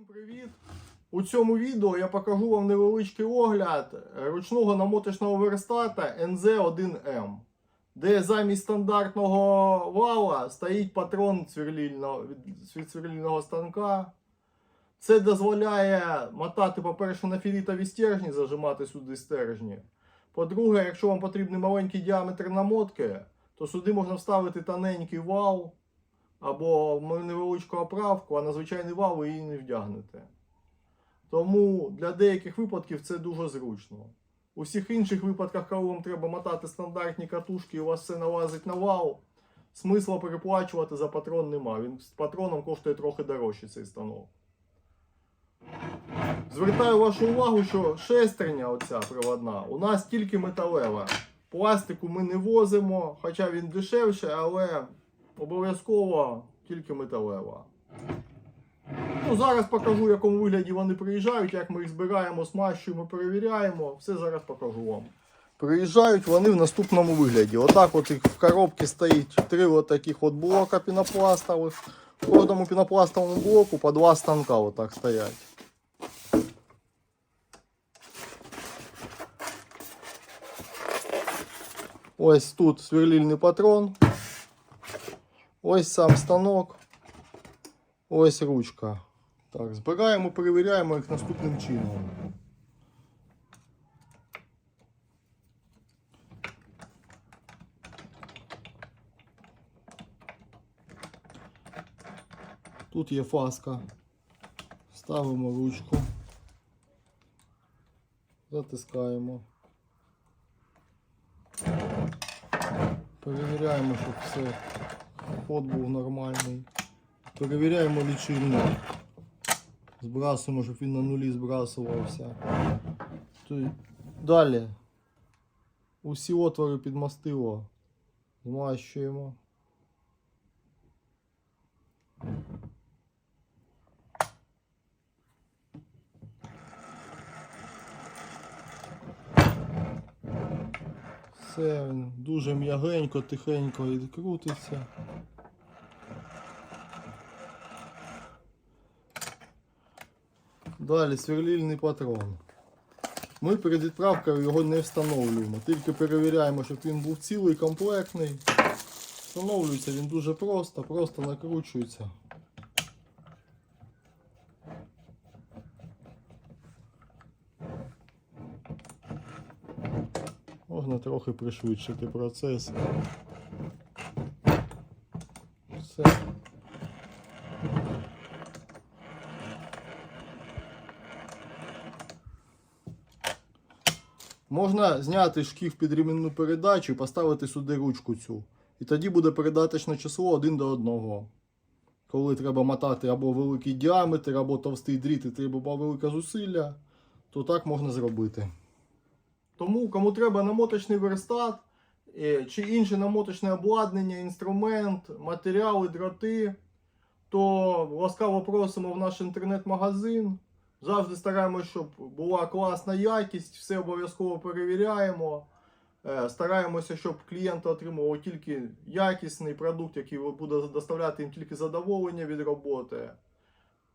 Всім привіт! У цьому відео я покажу вам невеличкий огляд ручного намоточного верстата NZ1M, де замість стандартного вала стоїть патрон цвірлільного, від цвірлільного станка. Це дозволяє мотати, по-перше, на філітові стержні, зажимати сюди стержні. По-друге, якщо вам потрібний маленький діаметр намотки, то сюди можна вставити тоненький вал або невеличку оправку, а на звичайний вал ви її не вдягнете. Тому для деяких випадків це дуже зручно. У всіх інших випадках, коли вам треба мотати стандартні катушки і у вас все налазить на вал, смисла переплачувати за патрон нема. Він з патроном коштує трохи дорожче цей станок. Звертаю вашу увагу, що шестерня оця приводна у нас тільки металева. Пластику ми не возимо, хоча він дешевше, але обов'язково тільки металева. Ну, зараз покажу, в якому вигляді вони приїжджають, як ми їх збираємо, смащуємо, перевіряємо. Все зараз покажу вам. Приїжджають вони в наступному вигляді. Отак от їх в коробці стоїть три таких от блока пінопластових. В кожному пінопластовому блоку по два станка отак стоять. Ось тут сверлільний патрон. Ось сам станок. Ось ручка. Так, збираємо, перевіряємо їх наступним чином. Тут є фаска. Ставимо ручку. Затискаємо. Перевіряємо, щоб все ход був нормальний. Перевіряємо лічильник. Збрасуємо, щоб він на нулі збрасувався. Далі. Усі отвори під мастило змащуємо. Все дуже м'ягенько, тихенько і Далі сверлільний патрон. Ми перед відправкою його не встановлюємо, тільки перевіряємо, щоб він був цілий, комплектний. Встановлюється він дуже просто, просто накручується. Можна трохи пришвидшити процес. Все. Можна зняти шкіф під ремінну передачу і поставити сюди ручку цю. І тоді буде передаточне число один до одного. Коли треба мотати або великий діаметр, або товстий дріт, і треба велике зусилля, то так можна зробити. Тому, кому треба намоточний верстат е, чи інше намоточне обладнання, інструмент, матеріали, дроти, то ласкаво просимо в наш інтернет-магазин. Завжди стараємося, щоб була класна якість, все обов'язково перевіряємо. Е, Стараємося, щоб клієнт отримував тільки якісний продукт, який буде доставляти їм тільки задоволення від роботи.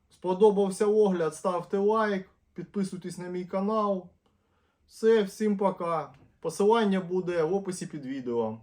Сподобався огляд, ставте лайк, підписуйтесь на мій канал. Все, всім пока. Посилання буде в описі під відео.